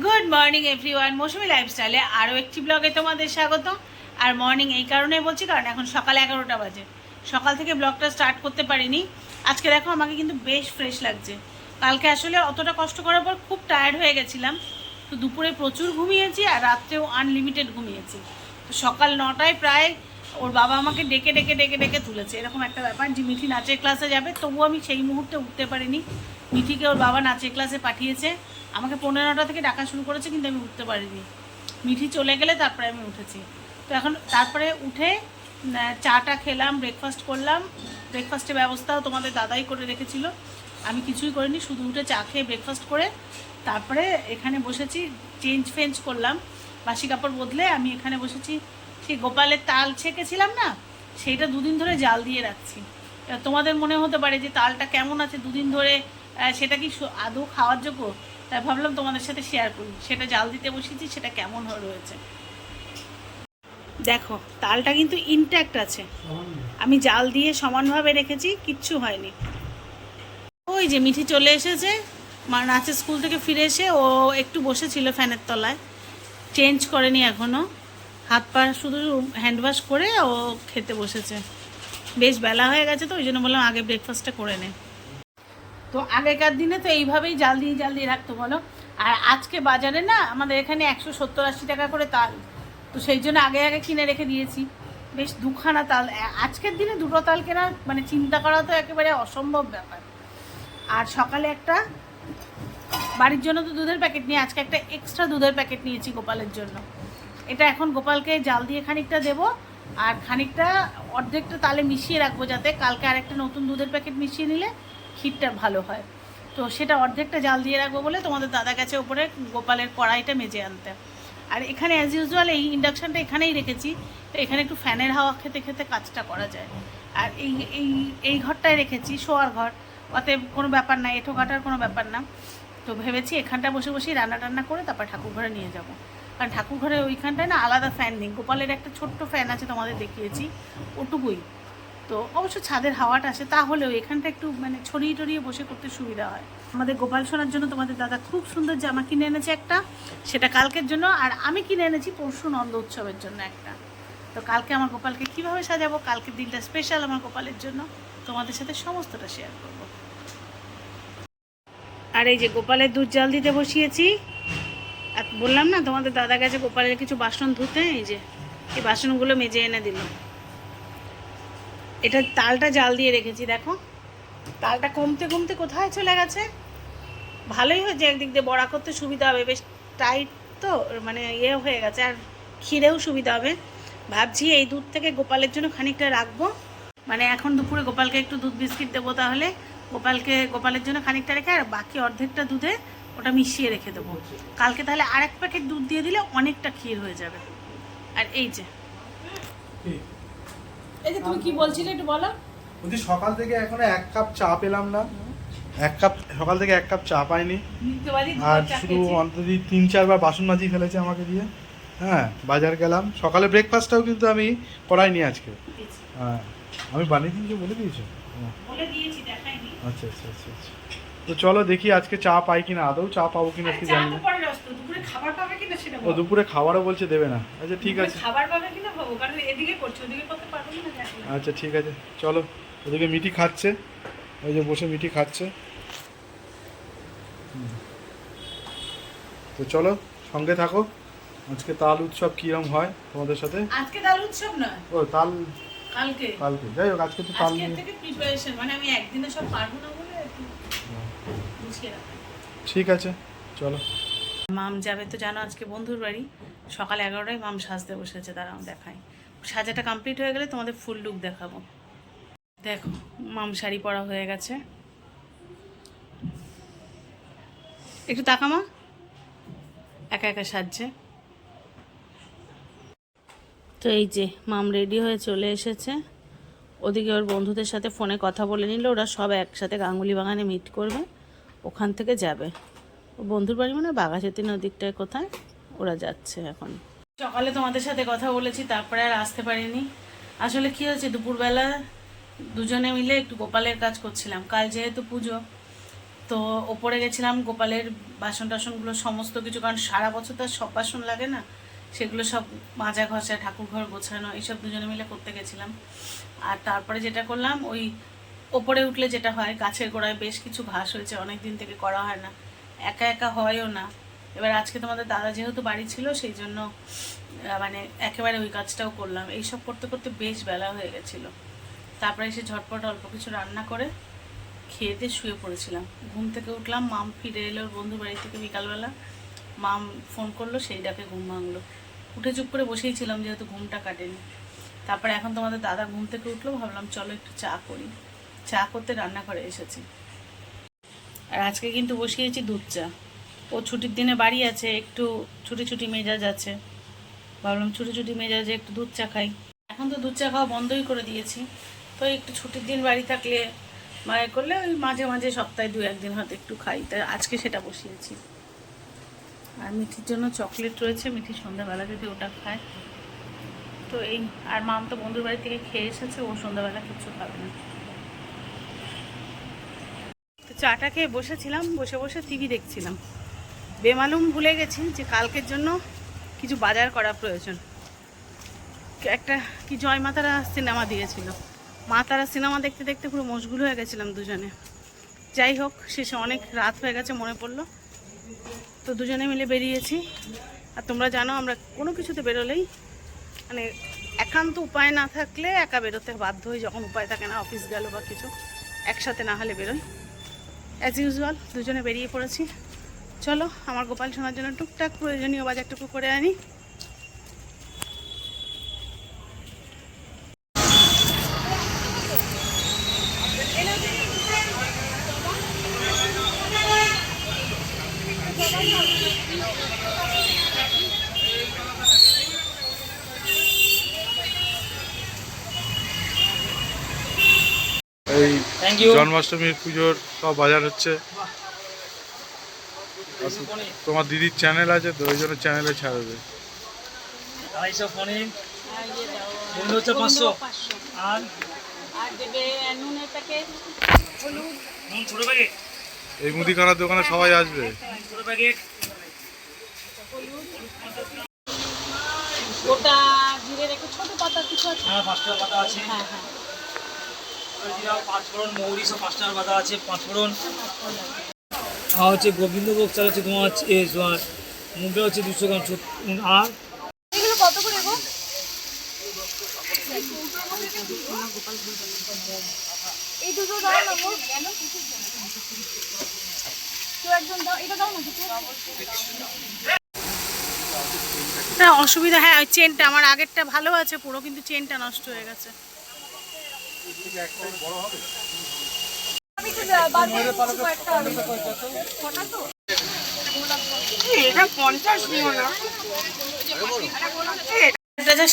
Good morning everyone মৌসুমি লাইফস্টাইলে আরও একটি ব্লগে তোমাদের স্বাগত আর মর্নিং এই কারণে বলছি, কারণ এখন সকাল এগারোটা বাজে। সকাল থেকে ব্লগটা স্টার্ট করতে পারিনি। আজকে দেখো, আমাকে কিন্তু বেশ ফ্রেশ লাগছে। কালকে আসলে অতটা কষ্ট করার পর খুব টায়ার্ড হয়ে গেছিলাম। তো দুপুরে প্রচুর ঘুমিয়েছি আর রাত্রেও আনলিমিটেড ঘুমিয়েছি। তো সকাল নটায় প্রায় ওর বাবা আমাকে ডেকে ডেকে ডেকে ডেকে তুলেছে। এরকম একটা ব্যাপার। যে মিঠি নাচের ক্লাসে যাবে, তবুও আমি সেই মুহূর্তে উঠতে পারিনি। মিঠিকে ওর বাবা নাচের ক্লাসে পাঠিয়েছে। আমাকে পনেরোটা থেকে ডাকা শুরু করেছে, কিন্তু আমি উঠতে পারিনি। মিঠি চলে গেলে তারপরে আমি উঠেছি। তো এখন তারপরে উঠে চাটা খেলাম ব্রেকফাস্ট করলাম। ব্রেকফাস্টের ব্যবস্থাও তোমাদের দাদাই করে রেখেছিল। আমি কিছুই করিনি, শুধু উঠে চা খেয়ে ব্রেকফাস্ট করে তারপরে এখানে বসেছি চেঞ্জ ফেঞ্জ করলাম। বাসি কাপড় বদলে আমি এখানে বসেছি। সেই গোপালের তাল ছেঁকেছিলাম না, সেইটা দুদিন ধরে জাল দিয়ে রাখছি। তোমাদের মনে হতে পারে যে তালটা কেমন আছে দুদিন ধরে সেটা কি আদৌ খাওয়ার যোগ্য? তাই ভাবলাম তোমাদের সাথে শেয়ার করি। সেটা জাল দিতে বসেছি, সেটা কেমন রয়েছে। দেখো, তালটা কিন্তু ইনট্যাক্ট আছে। আমি জাল দিয়ে সমানভাবে রেখেছি, কিচ্ছু হয়নি। ওই যে মিঠি চলে এসেছে। মা নাচের স্কুল থেকে ফিরে এসে ও একটু বসেছিল ফ্যানের তলায়। চেঞ্জ করেনি এখনও হাত পা শুধু হ্যান্ড ওয়াশ করে ও খেতে বসেছে। বেশ বেলা হয়ে গেছে তো, ওই জন্য বললাম আগে ব্রেকফাস্টটা করে নে। তো আগেকার দিনে তো এইভাবেই জাল দিয়ে জাল দিয়ে রাখতো বলো। আর আজকে বাজারে না আমাদের এখানে একশো সত্তর আশি টাকা করে তাল। তো সেই জন্য আগে আগে কিনে রেখে দিয়েছি। বেশ দুখানা তাল। আজকের দিনে দুটো তাল কেনা মানে চিন্তা করা তো একেবারে অসম্ভব ব্যাপার। আর সকালে একটা বাড়ির জন্য তো দুধের প্যাকেট নিয়ে আজকে একটা এক্সট্রা দুধের প্যাকেট নিয়েছি গোপালের জন্য। এটা এখন গোপালকে জাল দিয়ে খানিকটা দেবো আর খানিকটা অর্ধেকটা তালে মিশিয়ে রাখব যাতে কালকে আরেকটা নতুন দুধের প্যাকেট মিশিয়ে নিলে ক্ষীরটা ভালো হয়। তো সেটা অর্ধেকটা জাল দিয়ে রাখব বলে তোমাদের দাদা গেছে ওপরে গোপালের কড়াইটা মেজে আনতে। আর এখানে অ্যাজ ইউজুয়াল এই ইন্ডাকশানটা এখানেই রেখেছি, তো এখানে একটু ফ্যানের হাওয়া খেতে খেতে কাজটা করা যায়। আর এই এই এই ঘরটায় রেখেছি শোয়ার ঘর, অতএব কোনো ব্যাপার না, এঁঠো কাটার কোনো ব্যাপার না। তো ভেবেছি এখানটা বসে বসেই রান্না টান্না করে তারপর ঠাকুর ঘরে নিয়ে যাব। কারণ ঠাকুর ঘরে ওইখানটায় না আলাদা ফ্যান নেই। গোপালের একটা ছোট্ট ফ্যান আছে তোমাদের দেখিয়েছি, ওটুকুই। তো অবশ্য ছাদের হাওয়াটা আসে, তাহলেও এখানটা একটু মানে ছড়িয়ে টড়িয়ে বসে করতে সুবিধা হয়। আমাদের গোপাল সোনার জন্য তোমাদের দাদা খুব সুন্দর জামা কিনে এনেছে একটা, সেটা কালকের জন্য, আর আমি কিনে এনেছি পরশু নন্দ উৎসবের জন্য একটা। তো কালকে আমার গোপালকে কীভাবে সাজাবো, কালকের দিনটা স্পেশাল আমার গোপালের জন্য, তোমাদের সাথে সমস্তটা শেয়ার করব। আর এই যে গোপালের দুধ জাল দিতে বসিয়েছি, আর বললাম না তোমাদের দাদা গেছে গোপালের কিছু বাসন ধুতে, এই যে, এই বাসনগুলো মেজে এনে দিল এটা তালটা জাল দিয়ে রেখেছি, দেখো। তালটা কমতে কমতে কোথায় চলে গেছে? ভালোই হয়েছে, একদিক দিয়ে বড়া করতে সুবিধা হবে। বেশ টাইট তো মানে ইয়ে হয়ে গেছে, আর ক্ষীরেও সুবিধা হবে। ভাবছি এই দুধ থেকে গোপালের জন্য খানিকটা রাখব। মানে এখন দুপুরে গোপালকে একটু দুধ বিস্কিট দেবো তাহলে। গোপালকে, গোপালের জন্য খানিকটা রেখে, আর বাকি অর্ধেকটা দুধে ওটা মিশিয়ে রেখে দেবো। কালকে তাহলে আরেক প্যাকেট দুধ দিয়ে দিলে অনেকটা ক্ষীর হয়ে যাবে। আর এই যে। এই যে তুমি কি বলছিলে একটু বলো। বলছি সকাল থেকে এখনও এক কাপ চা পেলাম না। এক কাপ সকাল থেকে এক কাপ চা পাইনি। আর শুধু অন্তত তিন চারবার বাসন মাজি ফেলেছে আমাকে দিয়ে। হ্যাঁ বাজার গেলাম। সকালে ব্রেকফাস্টটাও কিন্তু আমি করাইনি আজকে। হ্যাঁ আমি বানিয়ে দিয়েছি বলে দিয়েছ? ও, বলে দিয়েছি দেখাইনি। আচ্ছা আচ্ছা আচ্ছা আচ্ছা। তো চলো দেখি আজকে চা পাই কিনা আদৌ চা পাবো কিনা কি জানি না। খাবার পাবে কিনা সেটা ও দুপুরে খাবারও বলছে দেবে না। আচ্ছা ঠিক আছে। খাবার পাবে কিনা ভাবো কারণ এদিকে করছ ওদিকে করতে পারব না। আচ্ছা ঠিক আছে। চলো ওদিকে মিটি খাচ্ছে। ওই যে বসে মিটি খাচ্ছে। তো চলো সঙ্গে থাকো। আজকে তাল উৎসব কিরম হয় তোমাদের সাথে? আজকে তাল উৎসব নয়। ও তাল কালকে। কালকে। যাই হোক আজকে তো তাল থেকে প্রিপারেশন মানে আমি একদিনে সব পারব না গুছিয়ে ঠিক আছে চলো। মাম যাবে তো জানো আজকে বন্ধুর বাড়ি। সকাল এগারোটায় মাম সাজতে বসেছে দাঁড়াও দেখাই। সাজাটা কমপ্লিট হয়ে গেলে তোমাদের ফুল লুক দেখাবো। দেখো মাম শাড়ি পরা হয়ে গেছে। একটু তাকামা একা একা সাজছে। তো এই যে মাম রেডি হয়ে চলে এসেছে। ওদিকে ওর বন্ধুদের সাথে ফোনে কথা বলে নিল ওরা সব একসাথে গাঙ্গুলি বাগানে মিট করবে। ওখান থেকে যাবে। বন্ধুর বাড়ি মানে বাঘাচেতি নদীরটায় কোথায়? ওরা যাচ্ছে এখন। সকালে তোমাদের সাথে কথা বলেছি, তারপরে আর আসতে পারিনি। আসলে কি হয়েছে, দুপুরবেলা দুজনে মিলে একটু গোপালের কাজ করছিলাম। কাল যেহেতু পুজো, তো ওপরে গেছিলাম গোপালের বাসন টাসনগুলো সমস্ত কিছু, কারণ সারা বছর তো সব বাসন লাগে না, সেগুলো সব মাজা ঘষা ঠাকুর ঘর গোছানো, এইসব দুজনে মিলে করতে গেছিলাম। আর তারপরে যেটা করলাম, ওই ওপরে উঠলে যেটা হয়, গাছের গোড়ায় বেশ কিছু ঘাস হয়েছে অনেক দিন থেকে করা হয় না। একা একা হয়ও না। এবার আজকে তোমাদের দাদা যেহেতু বাড়ি ছিল, সেই জন্য মানে একেবারে ওই কাজটাও করলাম। এইসব করতে করতে বেশ বেলা হয়ে গেছিল। তারপরে এসে ঝটপট অল্প কিছু রান্না করে খেয়ে দিয়ে শুয়ে পড়েছিলাম। ঘুম থেকে উঠলাম, মাম ফিরে এলো বন্ধু বাড়ি থেকে বিকালবেলা। মাম ফোন করল, সেই ডাকে ঘুম ভাঙলো। উঠে চুপ করে বসেই ছিলাম, যেহেতু ঘুমটা কাটেনি। তারপরে এখন তোমাদের দাদা ঘুম থেকে উঠল, ভাবলাম চলো একটু চা করি। চা করতে রান্না করে এসেছি। আর আজকে কিন্তু বসিয়েছি দুধ চা। ও ছুটির দিনে বাড়ি আছে, একটু ছুটি ছুটি মেজাজ আছে। ভাবলাম ছুটি ছুটি মেজাজে একটু দুধ চা খাই। এখন তো দুধ চা খাওয়া বন্ধই করে দিয়েছি। তো একটু ছুটির দিন বাড়ি থাকলে মায়ের করলে ওই মাঝে মাঝে সপ্তাহে দু একদিন হয়তো একটু খাই। তাই আজকে সেটা বসিয়েছি। আর মিঠির জন্য চকলেট রয়েছে, মিঠি সন্ধ্যাবেলা যদি ওটা খায়। তো এই, আর মাম তো বন্ধুর বাড়ি থেকে খেয়ে এসেছে, ও সন্ধ্যাবেলা কিছু খাবে না। চাটা খেয়ে বসেছিলাম, বসে বসে টিভি দেখছিলাম। বেমালুম ভুলে গেছি যে কালকের জন্য কিছু বাজার করা প্রয়োজন। একটা কি জয় মাতারা সিনেমা দিয়েছিল। মা তারা সিনেমা দেখতে দেখতে পুরো মশগুল হয়ে গেছিলাম দুজনে। যাই হোক, শেষে অনেক রাত হয়ে গেছে, মনে পড়ল। তো দুজনে মিলে বেরিয়েছি। আর তোমরা জানো, আমরা কোনো কিছুতে বেরোলেই মানে একান্ত উপায় না থাকলে একা বেরোতে বাধ্য হই, যখন উপায় থাকে না, অফিস গেল বা কিছু, একসাথে না হলে বেরোই। অ্যাজ ইউজুয়াল দুজনে বেরিয়ে পড়েছি। চলো, আমার গোপাল সোনার জন্য টুকটাক প্রয়োজনীয় বাজারটুকু করে আনি। জন্মাষ্টমীর পুজোর সব বাজার হচ্ছে। তোমার দিদির চ্যানেল আছে তো ওই জন্য চ্যানেলে ছাড়বে। আড়াইশো পনির হচ্ছে পাঁচশো। আর? এই মুদিখানার দোকানে সবাই আসবে। গোটা জিরে ছোট পাতা কিছু আছে? হ্যাঁ পাঁচ টাকা পাতা আছে। হ্যাঁ হ্যাঁ। জিরা পাঁচ ফোড়ন মৌরি সব পাঁচ টাকার পাতা আছে পাঁচ ফোড়ন। আর হচ্ছে গোবিন্দভোগ চাল হচ্ছে তোমার হচ্ছে এ, তোমার মুগটা হচ্ছে দুশো গ্রাম আর? এগুলো কত করে এই দুটো দাও না কেন কেউ দাও এটা দাও না না অসুবিধা হ্যাঁ ওই চেনটা আমার আগেরটা ভালো আছে পুরো কিন্তু চেনটা নষ্ট হয়ে গেছে।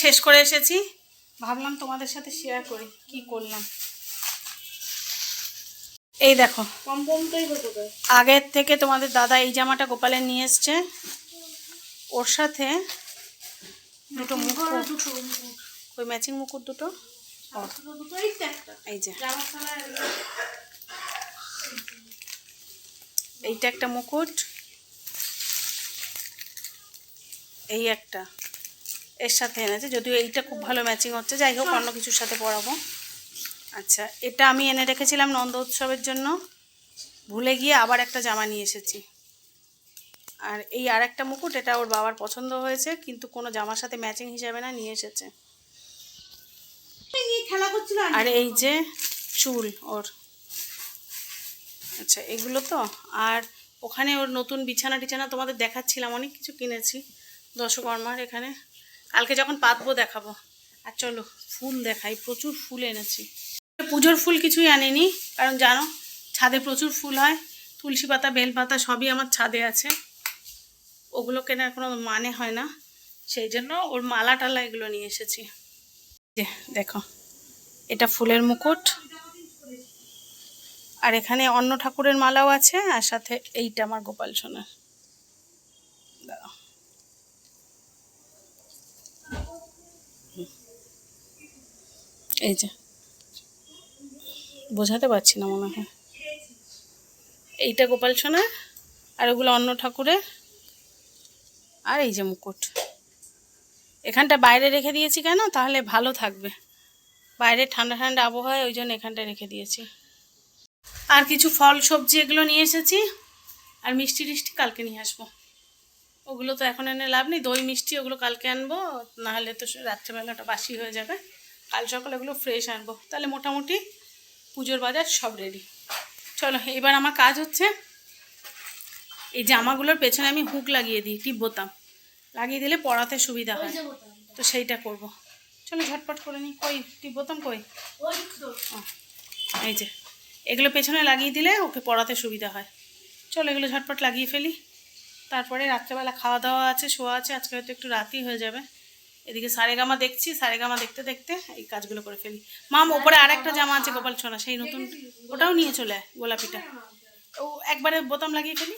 শেষ করে এসেছি, ভাবলাম তোমাদের সাথে শেয়ার করি, কি করলাম। এই দেখো, আগের থেকে তোমাদের দাদা এই জামাটা গোপালের নিয়ে এসছে। ওর সাথে দুটো মুকুট দুটো ওই ম্যাচিং মুকুট দুটো। এই যে এইটা একটা মুকুট। এই একটা। এর সাথে এনেছে, যদিও এইটা খুব ভালো ম্যাচিং হচ্ছে। যাই হোক, অন্য কিছুর সাথে পরাবো। আচ্ছা এটা আমি এনে রেখেছিলাম নন্দ উৎসবের জন্য। ভুলে গিয়ে আবার একটা জামা নিয়ে এসেছি। আর এই আর একটা মুকুট, এটা ওর বাবার পছন্দ হয়েছে, কিন্তু কোনো জামার সাথে ম্যাচিং হিসাবে না, নিয়ে এসেছে। খেলা করছিল আর এই যে চুল ওর। আচ্ছা এগুলো তো? আর ওখানে ওর নতুন বিছানা টিছানা তোমাদের দেখাচ্ছিলাম অনেক কিছু কিনেছি দশকর্মার এখানে। কালকে যখন পাতবো দেখাবো। আর চলো ফুল দেখাই প্রচুর ফুল এনেছি। পুজোর ফুল কিছুই আনিনি কারণ জানো ছাদে প্রচুর ফুল হয় তুলসী পাতা বেল পাতা সবই আমার ছাদে আছে। ওগুলো কেনার কোনো মানে হয় না সেই জন্য ওর মালা টালা এগুলো নিয়ে এসেছি। যে দেখো। এটা ফুলের মুকুট। আর এখানে অন্য ঠাকুরের মালাও আছে, আর সাথে এইটা আমার গোপাল সোনার। এই যে। বোঝাতে পারছি না মনে হয়। এইটা গোপাল সোনার, আর ওগুলো অন্য ঠাকুরের। আর এই যে মুকুট। এখানটা বাইরে রেখে দিয়েছি কেন? তাহলে ভালো থাকবে। বাইরে ঠান্ডা ঠান্ডা আবহাওয়ায় ওই জন্য এখানটা রেখে দিয়েছি। আর কিছু ফল সবজি এগুলো নিয়ে এসেছি। আর মিষ্টি টিষ্টি কালকে নিয়ে আসব। ওগুলো তো এখন এনে লাভ নেই। দই মিষ্টি ওগুলো কালকে আনব। নাহলে তো রাত্রেবেলাটা বাসি হয়ে যাবে। কাল সকালে ওগুলো ফ্রেশ আনব। তাহলে মোটামুটি পুজোর বাজার সব রেডি চলো এবার আমার কাজ হচ্ছে এই জামাগুলোর পেছনে আমি হুক লাগিয়ে দিই টিপ বোতাম। লাগিয়ে দিলে পরাতে সুবিধা হয়। তো সেইটা করব। চলো ঝটপট করে নিই কই তুই বোতাম কই? ও, এই যে এগুলো পেছনে লাগিয়ে দিলে ওকে পড়াতে সুবিধা হয়। চলো এগুলো ঝটপট লাগিয়ে ফেলি। তারপরে রাত্রেবেলা খাওয়া দাওয়া আছে শোয়া আছে আজকে হয়তো একটু রাতই হয়ে যাবে। এদিকে সারেগামা দেখছি সারেগামা দেখতে দেখতে এই কাজগুলো করে ফেলি। মাম ওপরে আর একটা জামা আছে গোপাল ছোনা সেই নতুন ওটাও নিয়ে চলে আয় গোলাপিটা। ও একবারে বোতাম লাগিয়ে ফেলি।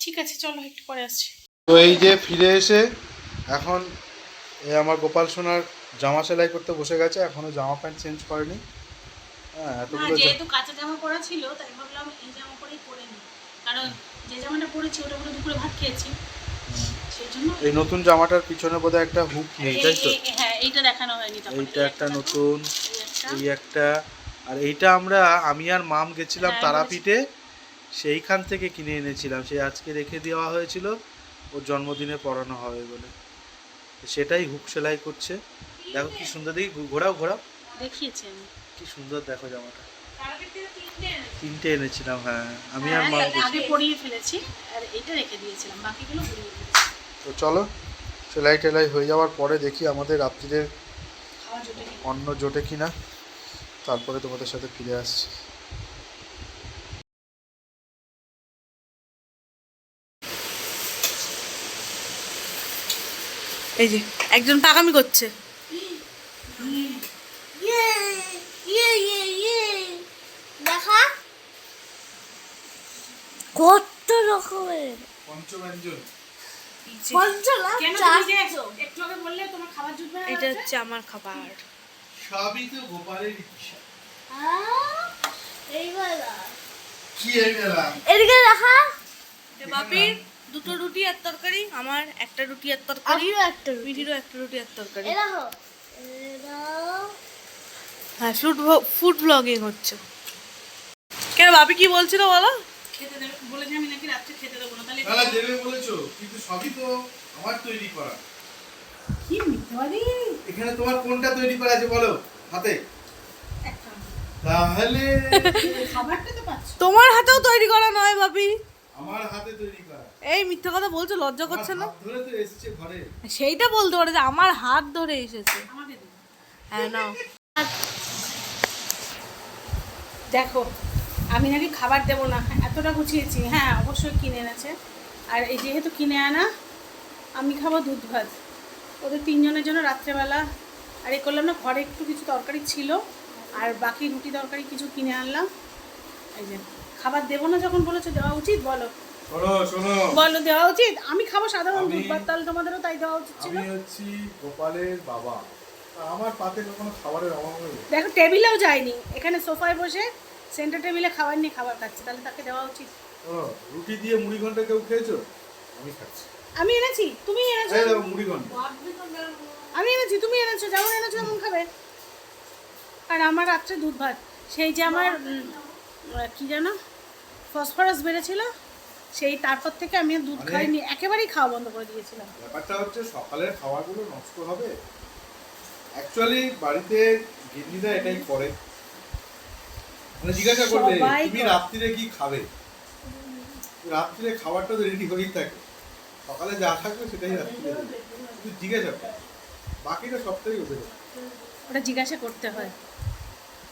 ঠিক আছে চলো একটু পরে আসছি। তো এই যে ফিরে এসে এখন এই আমার গোপাল সোনার জামা সেলাই করতে বসে গেছে এখনও জামা প্যান্ট চেঞ্জ করেনি। হ্যাঁ এতগুলো যেহেতু কাঁচা জামা পরা ছিল তাই ভাবলাম এই জামা পরেই পরে নিই। কারণ যে জামাটা পরেছি ওটা পরে দুপুরে ভাত খেয়েছি। এই নতুন জামাটার পিছনে বোধহয় একটা হুক নেই তাই তো? হ্যাঁ এইটা দেখানো হয়নি এইটা একটা নতুন এই একটা। আর এইটা আমরা আমি আর মাম গেছিলাম হ্যাঁ, তারাপীঠে সেইখান থেকে কিনে এনেছিলাম। সেই আজকে রেখে দেওয়া হয়েছিল ওর জন্মদিনে পরানো হবে বলে। সেটাই হুক সেলাই করছে। দেখো কি সুন্দর দেখি ঘোরাও ঘোরাও। দেখিয়েছি আমি। কি সুন্দর দেখো জামাটা। তিনটে এনেছিলাম হ্যাঁ। আমি আর হ্যাঁ, মা আগে- পরিয়ে ফেলেছি আর এইটা রেখে দিয়েছিলাম বাকিগুলো পরিয়ে ফেলেছি। তো চলো সেলাই টেলাই হয়ে যাওয়ার পরে দেখি আমাদের নি। অন্ন জোটে কিনা। তারপরে তোমাদের সাথে ফিরে আসছি। এই যে একজন পাকামি করছে। কত রকমের। এটা হচ্ছে আমার খাবার। সবই তো গোপালের ইচ্ছা। এইবেলা কি এলাম এদিকে দেখা। এটা বাপির? দুটো রুটি আর তরকারি আমার একটা রুটি আর তরকারি একটা রুটি। একটা রুটি আর তরকারি। হ্যাঁ ফুড ফুড ব্লগিং হচ্ছে। কেন বাপি কি বলছিল বলো? খেতে দেবে বলেছি আমি নাকি রাত্রে খেতে দেবো না তাহলে তাহলে দেবে। বলেছ কিন্তু সবই তো আমার তৈরি করা। কি মিথ্যাবাদী? এখানে তোমার কোনটা তৈরি করা আছে বলো হাতে? তাহলে খাবারটা তো পাচ্ছ। তোমার হাতেও তৈরি করা নয় বাপি। আমার হাতে তৈরি করা। এই মিথ্যা কথা বলছো লজ্জা করছে না? ধরে তো এসেছে ঘরে। সেইটা বলতে পারে যে আমার হাত ধরে এসেছে। হ্যাঁ না দেখো আমি নাকি খাবার দেবো না এতটা গুছিয়েছি। হ্যাঁ অবশ্যই কিনে এনেছে। আর এই যেহেতু কিনে আনা আমি খাব দুধ ভাত ওদের তিনজনের জন্য রাত্রেবেলা। আর এ করলাম না ঘরে একটু কিছু তরকারি ছিল। আর বাকি রুটি তরকারি কিছু কিনে আনলাম। এই যে। খাবার দেবো না যখন বলেছ দেওয়া উচিত? বলো। বলো দেওয়া উচিত? আমি খাব সাধারণ আমি- দুধ ভাত তাহলে তোমাদেরও তাই দেওয়া উচিত ছিল। আমি হচ্ছি গোপালের বাবা। আমার পাতে কখনো খাবারের অভাব দেখো টেবিলেও যায়নি। এখানে সোফায় বসে সেন্টার টেবিলে খাবার নিয়ে খাবার খাচ্ছে তাহলে তাকে দেওয়া উচিত। রুটি দিয়ে মুড়ি ঘণ্টা কেউ খেয়েছো? আমি খাচ্ছি। আমি এনেছি তুমি এনেছো? মুড়ি ঘণ্টা। আমি এনেছি তুমি এনেছো যেমন এনেছো তেমন খাবে। আর আমার রাত্রে দুধ ভাত সেই যে আমার কি যেন? ফসফরাস বেড়েছিল সেই তারপর থেকে আমি দুধ মানে- খাইনি একেবারেই খাওয়া বন্ধ করে দিয়েছিলাম। ব্যাপারটা হচ্ছে সকালের খাবারগুলো নষ্ট হবে। অ্যাকচুয়ালি বাড়িতে গিন্নিরা এটাই করে। মানে জিজ্ঞাসা করবে তুমি। রাত্রিরে কি খাবে? রাত্রিরে খাবারটা তো রেডি হয়েই থাকে। সকালে যা থাকবে সেটাই রাত্রিরে। শুধু জিজ্ঞাসা করে। বাকিটা সবটাই ওদের ওটা জিজ্ঞাসা করতে হয়।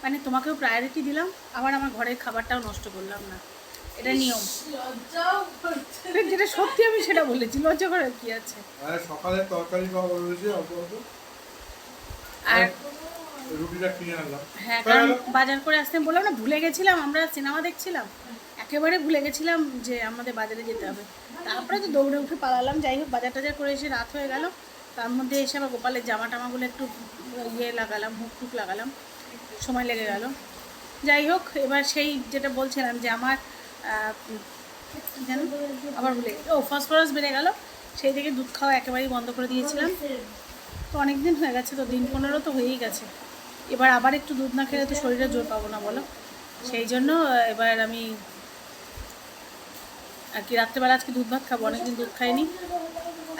মানে তোমাকেও প্রায়োরিটি দিলাম আবার আমার ঘরের খাবারটাও নষ্ট করলাম না। এটা নিয়ম। যেটা সত্যি আমি সেটা বলেছি লজ্জা করার কি আছে? সকালের তরকারি খাওয়া অল্প অল্প আর রুটিটা কিনে আনলাম। হ্যাঁ কারণ বাজার করে আসতে বললাম না ভুলে গেছিলাম আমরা সিনেমা দেখছিলাম। একেবারে ভুলে গেছিলাম যে আমাদের বাজারে যেতে হবে। তারপরে তো দৌড়ে উঠে পালালাম যাই হোক বাজার টাজার করে এসে রাত হয়ে গেল। তার মধ্যে এসে আবার গোপালের জামা টামাগুলো একটু ইয়ে লাগালাম হুক টুক লাগালাম। সময় লেগে গেল। যাই হোক এবার সেই যেটা বলছিলাম যে আমার আবার ভুলে। ও ফসফরাস বেড়ে গেল। সেই থেকে দুধ খাওয়া একেবারেই বন্ধ করে দিয়েছিলাম। তো অনেক দিন হয়ে গেছে তো, দিন পনেরো তো হয়েই গেছে। এবার আবার একটু দুধ না খেলে তো শরীরে জোর পাবো না বলো। সেই জন্য এবার আমি আর কি রাত্রেবেলা আজকে দুধ ভাত খাব, অনেকদিন দুধ খাইনি।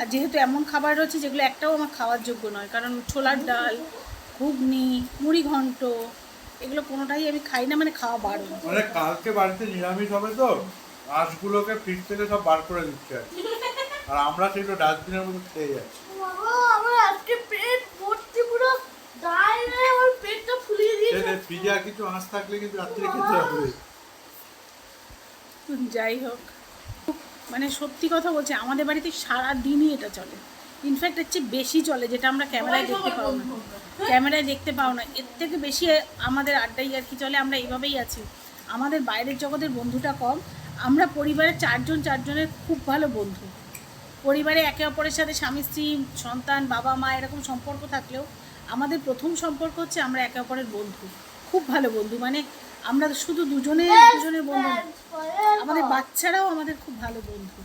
আর যেহেতু এমন খাবার রয়েছে যেগুলো একটাও আমার খাওয়ার যোগ্য নয়, কারণ ছোলার ডাল, ঘুগনি মুড়ি ঘন্ট এগুলো কোনোটাই আমি খাই না মানে খাওয়া বারণ। মানে কালকে বাড়িতে নিরামিষ হবে তো মাছগুলোকে ফ্রিজ থেকে সব বার করে দিচ্ছে আর আমরা সেগুলো ডাস্টবিনের মধ্যে খেয়ে যাচ্ছি। আমার আজকে পেট ভর্তি পুরো আমার পেটটা ফুলিয়ে দিয়েছে। ফ্রিজে আর কিছু আঁশ থাকলে কিন্তু রাত্রে খেতে হবে। যাই হোক মানে সত্যি কথা বলছি আমাদের বাড়িতে সারা দিনই এটা চলে। ইনফ্যাক্ট হচ্ছে বেশি চলে যেটা আমরা ক্যামেরায় দেখতে পাও না। ক্যামেরায় দেখতে পাও না। এর থেকে বেশি আমাদের আড্ডাই আর কি চলে আমরা এইভাবেই আছি। আমাদের বাইরের জগতের বন্ধুটা কম। আমরা পরিবারের চারজন চারজনের খুব ভালো বন্ধু। পরিবারে একে অপরের সাথে স্বামী স্ত্রী সন্তান বাবা মা এরকম সম্পর্ক থাকলেও আমাদের প্রথম সম্পর্ক হচ্ছে আমরা একে অপরের বন্ধু। খুব ভালো বন্ধু। মানে আমরা শুধু দুজনে দুজনের বন্ধু আমাদের বাচ্চারাও আমাদের খুব ভালো বন্ধু।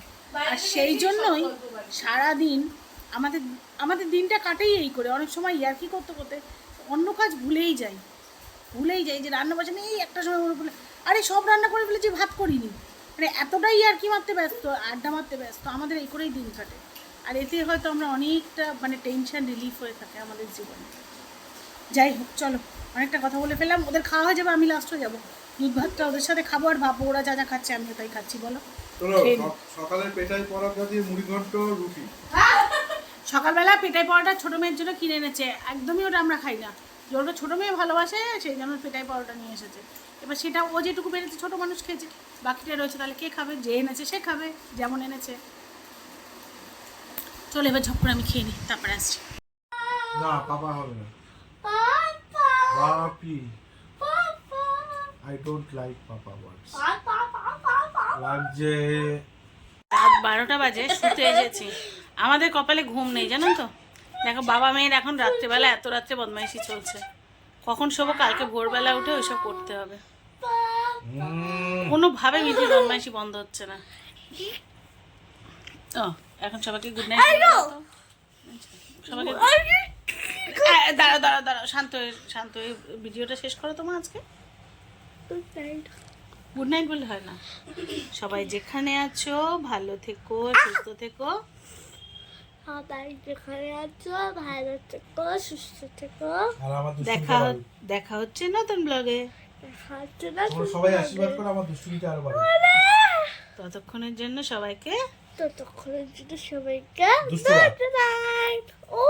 আর সেই জন্যই সারা দিন আমাদের আমাদের দিনটা কাটেই এই করে। অনেক সময় ইয়ার্কি করতে করতে অন্য কাজ ভুলেই যাই। ভুলেই যাই যে রান্না বান্না এই একটা সময় মনে পড়লে আরে সব রান্না করে ফেলেছি ভাত করিনি। মানে এতটাই আর কি মারতে ব্যস্ত আড্ডা মারতে ব্যস্ত আমাদের এই করেই দিন কাটে। আর এতে হয়তো আমরা অনেকটা মানে টেনশন রিলিফ হয়ে থাকে আমাদের জীবনে। যাই হোক চলো অনেকটা কথা বলে ফেললাম। ওদের খাওয়া হয়ে যাবে আমি লাস্টে যাব। দুধ ভাতটা ওদের সাথে খাব আর ভাববো ওরা যা যা খাচ্ছে আমিও তাই খাচ্ছি বলো। চলো খেয়ে নিই। সক- সকালে পেটাই পরোটা দিয়ে মুড়ি ঘন্ট রুটি সকালবেলা পেটাই পাওয়াটা ছোটো মেয়ের জন্য কিনে এনেছে। একদমই ওটা আমরা খাই না। যে ওটা ছোটো মেয়ে ভালোবাসে সেই জন্য পেটাই পাওয়াটা নিয়ে এসেছে। এবার সেটা ও যেটুকু পেরেছে ছোটো মানুষ খেয়েছে। বাকিটা রয়েছে তাহলে কে খাবে? যে এনেছে সে খাবে যেমন এনেছে। চলো এবার ঝপ করে আমি খেয়ে নিই তারপরে আসছি। না পাপা হবে না। পাপি। I don't like papa words লাগছে। রাত বারোটা বাজে শুতে এসেছি। আমাদের কপালে ঘুম নেই জানো তো? দেখো, বাবা মেয়ের এখন রাত্রেবেলা এত রাত্রে বদমাইশি চলছে। কখন শোবো, কালকে ভোরবেলা উঠে ওইসব করতে হবে। কোনোভাবে মিঠির বদমাইশি বন্ধ হচ্ছে না। ও, এখন সবাইকে গুড নাইট সবাইকে দাঁড়াও দাঁড়াও দাঁড়াও, শান্ত হয়ে শান্ত হয়ে ভিডিওটা শেষ করো তোমার আজকে। গুড নাইট বললে হয় না। সবাই যেখানে আছো, ভালো থেকো, সুস্থ থেকো। সবাই যেখানে আছো ভালো থেকো সুস্থ থেকো। দেখা হ- দেখা হচ্ছে নতুন ব্লগে। দেখা হচ্ছে না তোমরা সবাই আশীর্বাদ করে আমার দুষ্টুমিটা আরও বাড়ে। ততক্ষণের জন্য সবাইকে ততক্ষণের জন্য সবাইকে গুড নাইট। ও